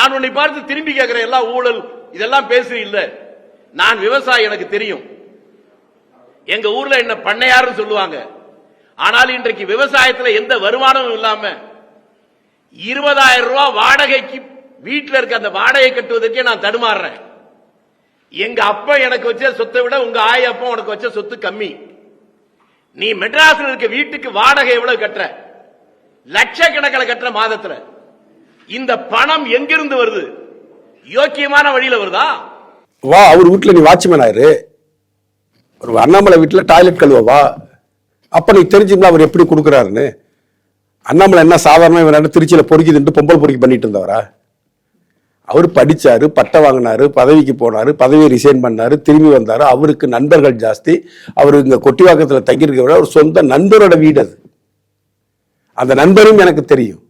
நான் உன்னை பார்த்து திரும்பி கேட்கிறேன் எல்லாம் ஊழல் இதெல்லாம் பேசு இல்ல. நான் விவசாயி எனக்கு தெரியும். எங்க ஊர்ல என்ன பண்ணையாருன்னு சொல்லுவாங்க. ஆனால் இன்றைக்கு விவசாயத்துல எந்த வருமானமும் இல்லாம இருபதாயிரம் ரூபாய் வாடகைக்கு வீட்டில் இருக்க அந்த வாடகை கட்டுவதற்கே நான் தடுமாறுறேன். எங்க அப்பா எனக்கு வச்ச சொத்தை விட உங்க ஆய அப்பா உனக்கு வச்ச சொத்து கம்மி. நீ மெட்ராஸ்ல இருக்க வீட்டுக்கு வாடகை எவ்வளவு கட்டுற? லட்சக்கணக்கில் கட்டுற மாதத்துல. இந்த பணம் எங்கிருந்து வருது? யோக்கியமான வழியில வருதா? வா அவர் வீட்டுல நீ வாட்ச்மேன் ஆயிரு. ஒரு அண்ணாமலை வீட்டுல டாய்லெட் கழுவ வா. அப்ப நீ தெரிஞ்சுங்களா அவர் எப்படி கொடுக்குறாருன்னு. அண்ணாமலை என்ன சாதாரண இவன் திருச்சியில பொறுக்கிதுன்ட்டு பொம்பல் பொறுக்கி பண்ணிட்டு இருந்தவரா? அவர் படிச்சாரு பட்டம் வாங்கினாரு பதவிக்கு போனாரு பதவியை ரிசைன் பண்ணாரு திரும்பி வந்தாரு. அவருக்கு நண்பர்கள் ஜாஸ்தி. அவர் இங்க கொட்டிவாக்கத்துல தங்கியிருக்க விட அவர் சொந்த நண்பரோட வீடு அது. அந்த நண்பரும் எனக்கு தெரியும்.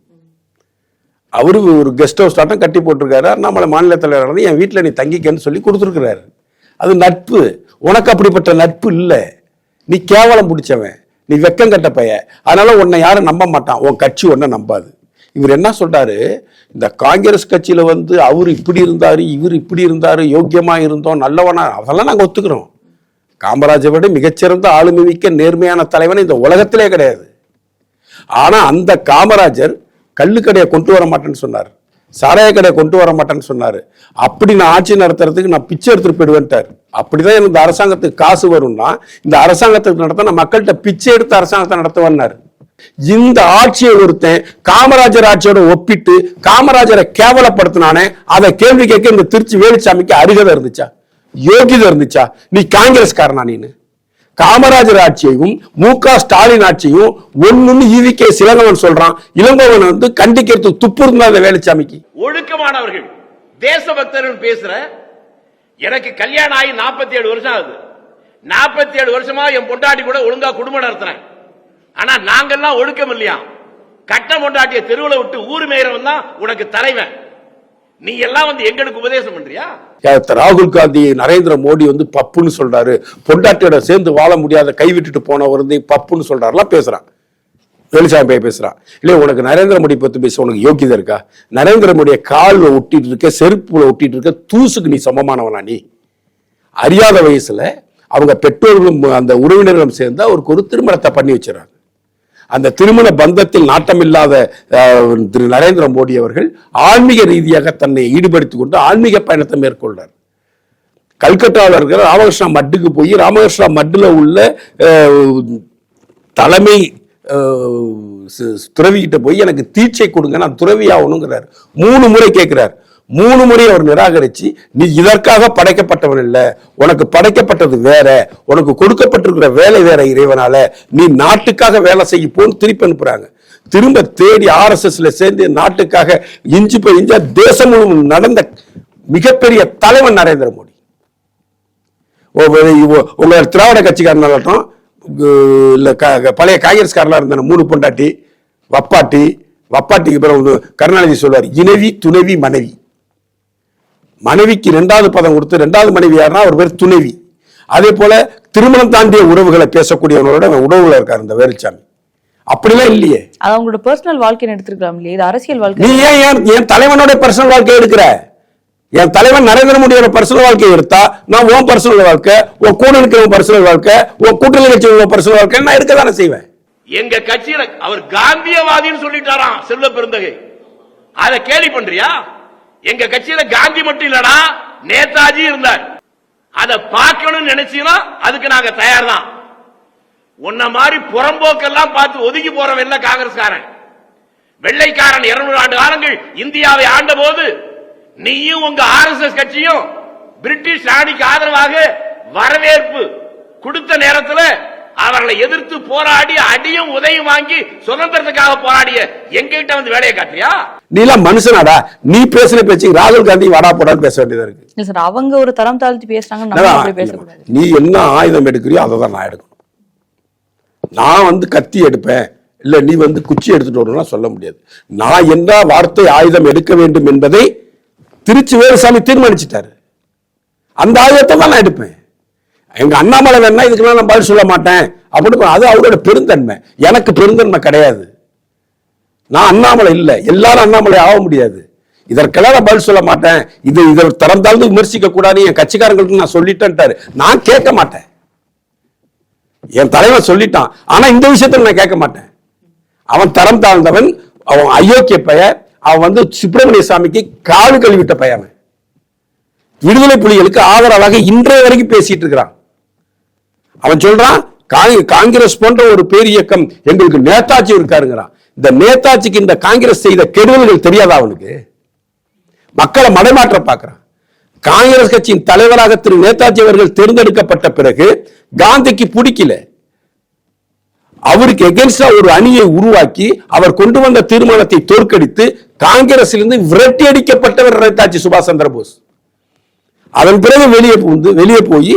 அவரு ஒரு கெஸ்ட் ஹவுஸ் ஆட்டம் கட்டி போட்டிருக்காரு. அண்ணாமலை மாநில தலைவர் வந்து என் வீட்டில் நீ தங்கிக்கன்னு சொல்லி கொடுத்துருக்குறாரு. அது நட்பு. உனக்கு அப்படிப்பட்ட நட்பு இல்லை. நீ கேவலம் பிடிச்சவன். நீ வெக்கம் கட்ட பைய. அதனால உன்னை யாரும் நம்ப மாட்டான். உன் கட்சி ஒன்றை நம்பாது. இவர் என்ன சொல்றாரு? இந்த காங்கிரஸ் கட்சியில வந்து அவர் இப்படி இருந்தாரு இவர் இப்படி இருந்தாரு யோக்கியமா இருந்தோம் நல்லவனா அதெல்லாம் நாங்கள் ஒத்துக்கிறோம். காமராஜை விட மிகச்சிறந்த ஆளுமை மிக்க நேர்மையான தலைவன் இந்த உலகத்திலே கிடையாது. ஆனா அந்த காமராஜர் கள்ளு கடையை கொண்டு வர மாட்டேன்னு சொன்னார். சாராய கடையை கொண்டு வர மாட்டேன்னு சொன்னார். அப்படி நான் ஆட்சி நடத்துறதுக்கு நான் பிச்சை எடுத்துட்டு போயிடுவேன்ட்டார். அப்படிதான் எனக்கு இந்த அரசாங்கத்துக்கு காசு வரும்னா இந்த அரசாங்கத்துக்கு நடத்த நான் மக்கள்கிட்ட பிச்சை எடுத்து அரசாங்கத்தை நடத்துவேன்னாரு. இந்த ஆட்சியை ஒருத்தன் காமராஜர் ஆட்சியோட ஒப்பிட்டு காமராஜரை கேவலப்படுத்தினானே அதை கேள்வி கேட்க இந்த திருச்சி வேலுச்சாமிக்கு அருகதை இருந்துச்சா? யோகிதை இருந்துச்சா? நீ காங்கிரஸ்காரனா நீனு? காமராஜர் ஆட்சியையும் மு க ஸ்டாலின் ஆட்சியும் ஒன்னு ஈவி கே சிலங்கவன் சொல்றான். இளங்கோவன் வந்து கண்டிக்கிறது துப்பு இருந்தா அந்த வேலுச்சாமிக்கு. ஒழுக்கமானவர்கள். தேசபக்தர்கள் பேசுற. எனக்கு கல்யாணம் ஆகி 47 ஏழு வருஷம் ஆகுது. 47 ஏழு வருஷமா என் பொண்டாட்டி கூட ஒழுங்கா குடும்பம் நடத்துறேன். ஆனா நாங்கெல்லாம் ஒழுக்கம் இல்லையா? கட்ட பொண்டாட்டிய தெருவில் விட்டு ஊர் மேயறவன் தான் உனக்கு தலைவன். நீ எல்லாம் வந்து எங்களுக்கு உபதேசம் பண்றியா? ராகுல் காந்தி நரேந்திர மோடி வந்து பப்புன்னு சொல்றாரு. பொண்டாட்டியோட சேர்ந்து வாழ முடியாத கைவிட்டுட்டு போனவர் வந்து பப்புன்னு சொல்றாருலாம் பேசுறான். வெளிச்சாமி பையன் பேசுறான். இல்லையா உனக்கு நரேந்திர மோடி பத்தி பேச உனக்கு யோக்கியதை இருக்கா? நரேந்திர மோடியை காலில் ஒட்டிட்டு இருக்க செருப்புல ஒட்டிட்டு இருக்க தூசுக்கு நீ சமமானவனா நீ? அறியாத வயசுல அவங்க பெற்றோர்களும் அந்த உறவினர்களும் சேர்ந்து அவருக்கு ஒரு திருமணத்தை பண்ணி வச்சிடறாங்க. அந்த திருமண பந்தத்தில் நாட்டமில்லாத திரு நரேந்திர மோடி அவர்கள் ஆன்மீக ரீதியாக தன்னை ஈடுபடுத்திக் கொண்டு ஆன்மீக பயணத்தை மேற்கொள்றார். கல்கட்டாவில் இருக்கிற ராமகிருஷ்ணா மட்டுக்கு போய் ராமகிருஷ்ணா மட்டில் உள்ள தலைமை துறவிக்கிட்ட சு- போய் எனக்கு தீட்சை கொடுங்க நான் துறவி ஆகணுங்கிறார் மூணு முறை கேட்கிறார் மூணு முறை அவர் நிராகரிச்சு நீ இதற்காக படைக்கப்பட்டவன் இல்லை. உனக்கு படைக்கப்பட்டது வேற. உனக்கு கொடுக்கப்பட்டிருக்கிற வேலை வேற இறைவனால. நீ நாட்டுக்காக வேலை செய்ய போன்னு திருப்பி அனுப்புறாங்க. திரும்ப தேடி ஆர்எஸ்எஸ்ல சேர்ந்து நாட்டுக்காக இஞ்சி போய் இஞ்சா தேசம் முழுவதும் நடந்த மிகப்பெரிய தலைவன் நரேந்திர மோடி. உங்க திராவிட கட்சிக்காரனாகட்டும் இல்லை க- பழைய காங்கிரஸ்காரனா இருந்த மூணு பொண்டாட்டி வப்பாட்டி வப்பாட்டிக்கு பிறகு கருணாநிதி சொல்வார் இனவி துணைவி மனைவி. மனைவிக்கு ரெண்டாவது பதம் கொடுத்து ரெண்டாவது மனைவி யாருன்னா அவர் பேர் துணைவி. அதே போல திருமணம் தாண்டிய உறவுகளை பேசக்கூடியவங்களோட அவன் உறவுல இருக்காரு இந்த வேலுச்சாமி. அப்படிலாம் இல்லையே. அது அவங்களோட பர்சனல் வாழ்க்கைன்னு எடுத்துருக்கலாம் இல்லையா? இது அரசியல் வாழ்க்கை. நீ ஏன் என் என் தலைவனோட பர்சனல் வாழ்க்கை எடுக்கிற? என் தலைவன் நரேந்திர மோடியோட பர்சனல் வாழ்க்கையை எடுத்தா நான் உன் பர்சனல் வாழ்க்கை உன் கூட இருக்கிறவன் பர்சனல் வாழ்க்கை உன் கூட்டணி கட்சி பர்சனல் வாழ்க்கை நான் எடுக்க தானே செய்வேன். எங்க கட்சியில அவர் காந்தியவாதின்னு சொல்லிட்டாராம் செல்வ பெருந்தகை. அத கேலி பண்றியா? எங்க கட்சியில காந்தி மட்டும் இல்லடா நேதாஜி இருந்தார். அதை பார்க்கணும்னு நினைச்சீங்கன்னா அதுக்கு நாங்க தயார் தான் உன்ன மாதிரி புறம்போக்கெல்லாம் பார்த்து ஒதுங்கி போறவன் இல்ல காங்கிரஸ்காரன். வெள்ளைக்காரன் 200 ஆண்டு காலங்கள் இந்தியாவை ஆண்ட போது நீயும் உங்க ஆர்எஸ்எஸ் கட்சியும் பிரிட்டிஷ் ராணிக்கு ஆதரவாக வரவேற்பு கொடுத்த நேரத்தில் அவர்களை எதிர்த்து போராடி அடியும் உதவியும் வாங்கி சுதந்திரத்துக்காக போராடிய எங்கிட்ட வந்து வேலையை காட்டியா நீ எல்லாம் மனுஷனாடா. நீ பேசுற பேச்சு ராகுல் காந்தி வாடா போடான்னு பேச வேண்டியதா இருக்கு. சார் அவங்க ஒரு தரம் தாழ்த்தி பேசுறாங்க நீ என்ன ஆயுதம் எடுக்கிறியோ அதை தான் நான் எடுக்கணும். நான் வந்து கத்தி எடுப்பேன் இல்ல நீ வந்து குச்சி எடுத்துட்டு வரணும்னா சொல்ல முடியாது. நான் என்ன வார்த்தை ஆயுதம் எடுக்க வேண்டும் என்பதை திருச்சி வேலுசாமி தீர்மானிச்சிட்டாரு. அந்த ஆயுதத்தை தான் நான் எடுப்பேன். எங்க அண்ணாமலை வேணா இதுக்கெல்லாம் நான் பதில் சொல்ல மாட்டேன். அப்படின்னு அது அவரோட பெருந்தன்மை. எனக்கு பெருந்தன்மை கிடையாது. நான் அண்ணாமலை இல்லை. எல்லாரும் அண்ணாமலை ஆக முடியாது. இதற்கெல்லாம் நான் பதில் சொல்ல மாட்டேன். இது இதில் தரம் தாழ்ந்து விமர்சிக்க கூடாது. என் கட்சிக்காரங்களுக்கு நான் சொல்லிட்டேன்ட்டாரு. நான் கேட்க மாட்டேன். என் தலைவன் சொல்லிட்டான். ஆனா இந்த விஷயத்துல நான் கேட்க மாட்டேன். அவன் தரம் தாழ்ந்தவன் அவன் அயோக்கிய பெயர் அவன் வந்து சுப்பிரமணிய சாமிக்கு காடு கழுவிட்ட பையன் அவன். விடுதலை புலிகளுக்கு ஆதரவாக இன்றைய வரைக்கும் பேசிட்டு இருக்கிறான். அவன் சொல்றான் காங்கிரஸ் போன்ற ஒரு பேர் இயக்கம் எங்களுக்கு நேதாஜி இருக்காருங்கிறான். இந்த நேதாஜிக்கு இந்த காங்கிரஸ் செய்த கெடுதல்கள் தெரியாதா அவனுக்கு? மக்களை மடைமாற்ற பார்க்கிறான். காங்கிரஸ் கட்சியின் தலைவராக திரு நேதாஜி அவர்கள் தேர்ந்தெடுக்கப்பட்ட பிறகு காந்திக்கு பிடிக்கல. அவருக்கு எகென்ஸ்டா ஒரு அணியை உருவாக்கி அவர் கொண்டு வந்த தீர்மானத்தை தோற்கடித்து காங்கிரசிலிருந்து விரட்டி அடிக்கப்பட்டவர் நேதாஜி சுபாஷ் சந்திர போஸ். அதன் பிறகு வெளியே புகுந்து வெளியே போய்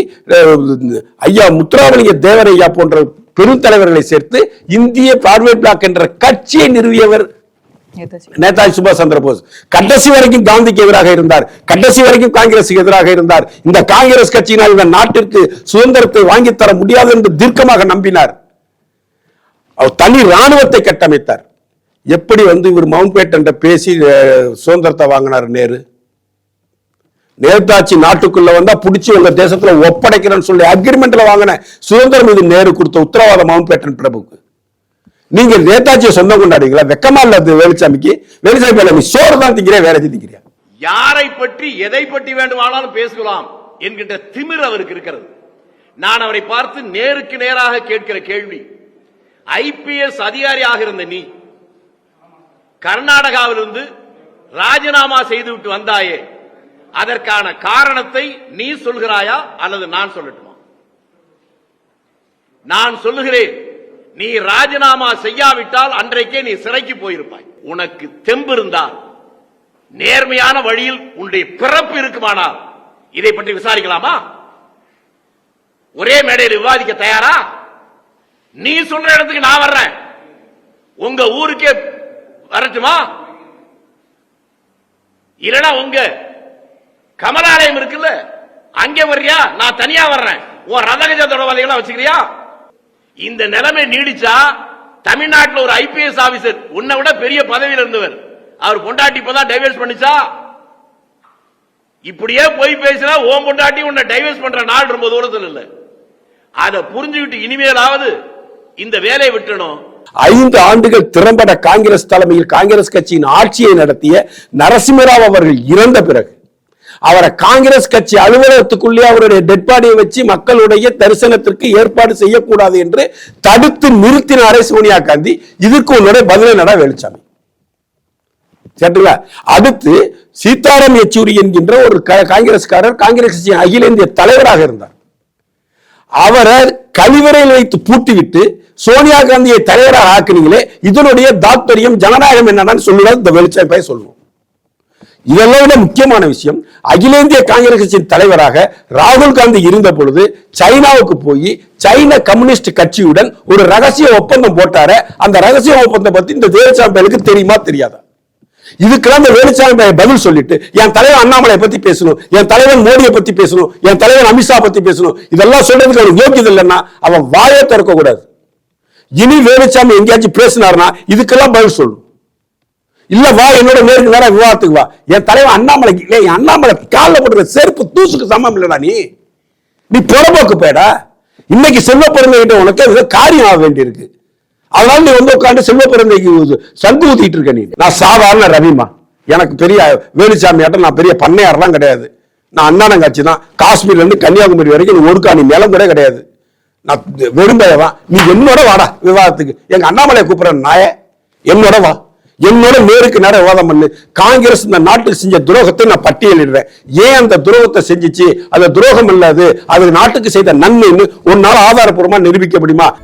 ஐயா முத்துராமலிங்க தேவரையா போன்ற பெருந்தலைவர்களை சேர்த்து இந்திய பார்வர்ட் பிளாக் என்ற கட்சியை நிறுவியவர் நேதாஜி. சுபாஷ் சந்திர போஸ். கடைசி வரைக்கும் காந்திக்கு எதிராக இருந்தார். கடைசி வரைக்கும் காங்கிரசுக்கு எதிராக இருந்தார். இந்த காங்கிரஸ் கட்சியினால் இந்த நாட்டிற்கு சுதந்திரத்தை வாங்கித் தர முடியாது என்று தீர்க்கமாக நம்பினார். அவர் தனி ராணுவத்தை கட்டமைத்தார். எப்படி வந்து இவர் மவுண்ட் பேட்டன் பேசி அஹ், சுதந்திரத்தை வாங்கினார் நேரு? நேதாஜி நாட்டுக்குள்ள வந்தா புடிச்சு உங்க தேசத்துல ஒப்படைக்கிறேன்னு சொல்லி அக்ரிமெண்ட்ல வாங்கின சுதந்திரம் இது நேரு கொடுத்த உத்தரவாதம் மவுண்ட் பேட்டன் பிரபுக்கு நீங்க நேதாஜியை சொந்தம் கொண்டாடுங்களா வெக்கமா இல்ல வேலுசாமிக்கு வேலுசாமி வேலுச்சாமி சோறு தான் திங்கிறியா வேற திங்கிறியா யாரை பற்றி எதை பற்றி வேண்டுமானாலும் பேசலாம் என்கின்ற திமிர் அவருக்கு இருக்கிறது. நான் அவரை பார்த்து நேருக்கு நேராக கேட்கிற கேள்வி ஐபிஎஸ் அதிகாரியாக இருந்த நீ கர்நாடகாவிலிருந்து ராஜினாமா செய்துவிட்டு வந்தாயே அதற்கான காரணத்தை நீ சொல்கிறாயா அல்லது நான் சொல்லட்டுமா? நான் சொல்லுகிறேன் நீ ராஜினாமா செய்யாவிட்டால் அன்றைக்கே நீ சிறைக்கு போயிருப்பாய். உனக்கு தெம்பு இருந்தால் நேர்மையான வழியில் உன்னுடைய பிறப்பு இருக்குமானால் இதை பற்றி விசாரிக்கலாமா? ஒரே மேடையில் விவாதிக்க தயாரா? நீ சொல்ற இடத்துக்கு நான் வர்றேன். உங்க ஊருக்கே வரட்டுமா? இல்லனா உங்க கமலாலயம் இருக்குல்ல? அங்கே வர்றியா? நான் தனியா வர்றேன். உன் ரதகஜ தொடர்பாளிகளா வச்சுக்கிறியா? இந்த நிலைமை நீடிச்சா தமிழ்நாட்டில் ஒரு ஐபிஎஸ் ஆபீசர் உன்னை விட பெரிய பதவியில் இருந்தவர். அவர் பொண்டாட்டி இப்பதான் டைவர்ஸ் பண்ணிச்சா? இப்படியே போய் பேசினா ஓம் பொண்டாட்டி உன்னை டைவர்ஸ் பண்ற நாள் ரொம்ப தூரத்தில் இல்லை. அதை புரிஞ்சுக்கிட்டு இனிமேலாவது இந்த வேலையை விட்டணும் ஐந்து ஆண்டுகள் திறம்பட காங்கிரஸ் தலைமையில் காங்கிரஸ் கட்சியின் ஆட்சியை நடத்திய நரசிம்மராவ் அவர்கள் இறந்த பிறகு அவரை காங்கிரஸ் கட்சி அலுவலகத்துக்குள்ளே அவருடைய டெட் பாடியை வச்சு மக்களுடைய தரிசனத்திற்கு ஏற்பாடு செய்யக்கூடாது என்று தடுத்து நிறுத்தினாரே சோனியா காந்தி. இதுக்கு உன்னுடைய பதிலை நட வெளிச்சாமி சரிங்களா அடுத்து சீதாராம் யெச்சூரி என்கின்ற ஒரு காங்கிரஸ்காரர் காங்கிரஸ் கட்சியின் அகில இந்திய தலைவராக இருந்தார். அவரை கழிவறையில் வைத்து பூட்டிவிட்டு சோனியா காந்தியை தலைவராக ஆக்குனீங்களே இதனுடைய தாத்பரியம் ஜனநாயகம் என்னன்னு சொல்லுவார் இந்த வெளிச்சம் போய் சொல்லுவோம் இதெல்லாம் விட முக்கியமான விஷயம் அகில இந்திய காங்கிரஸ் கட்சியின் தலைவராக ராகுல் காந்தி இருந்த பொழுது சைனாவுக்கு போய் சைன கம்யூனிஸ்ட் கட்சியுடன் ஒரு ரகசிய ஒப்பந்தம் போட்டார அந்த ரகசிய ஒப்பந்தம் பத்தி இந்த தேவசாமி தெரியுமா தெரியாதா? இதுக்கெல்லாம் இந்த வேலுச்சாமி பதில் சொல்லிட்டு என் தலைவர் அண்ணாமலை பத்தி பேசணும் என் தலைவன் மோடியை பத்தி பேசணும் என் தலைவன் அமித்ஷா பத்தி பேசணும் இதெல்லாம் சொல்றதுக்கு ஒரு யோக்கியது இல்லைன்னா அவன் வாயை திறக்க கூடாது. இனி வேலுச்சாமி எங்கேயாச்சும் பேசினார்னா இதுக்கெல்லாம் பதில் சொல்லணும். இல்ல வா என்னோட நேருக்கு நேரம் விவாதத்துக்கு வா. என் தலைவன் அண்ணாமலைக்கு இல்லை என் அண்ணாமலை காலில் போட்டுற செருப்பு தூசுக்கு சமம் இல்லடா நீ. நீ புறம்போக்கு போயடா. இன்னைக்கு செல்வ பிறந்தைகிட்ட உனக்கு ஏதோ காரியம் ஆக வேண்டியிருக்கு. அதனால நீ வந்து உட்காந்து செல்வ பிறந்தைக்கு சங்கு ஊத்திட்டு இருக்க நீ. நான் சாதாரண ரவிமா எனக்கு பெரிய வேலுச்சாமி ஆட்டம் நான் பெரிய பண்ணையாரெல்லாம் கிடையாது. நான் அண்ணாநங்காட்சி தான். காஷ்மீர்லேருந்து கன்னியாகுமரி வரைக்கும் நீ ஒரு காணி நிலம் கூட கிடையாது. நான் வெறும்பயவன் நீ என்னோட வாடா விவாதத்துக்கு எங்கள் அண்ணாமலையை கூப்பிட்ற நாய என்னோட வா. என்னோட நேருக்கு நேர விவாதம் பண்ணு. காங்கிரஸ் இந்த நாட்டுக்கு செஞ்ச துரோகத்தை நான் பட்டியலிடுறேன். ஏன் அந்த துரோகத்தை செஞ்சிச்சு? அந்த துரோகம் இல்லாது அது நாட்டுக்கு செய்த நன்மைன்னு ஒரு நாள் ஆதாரப்பூர்வமா நிரூபிக்க முடியுமா?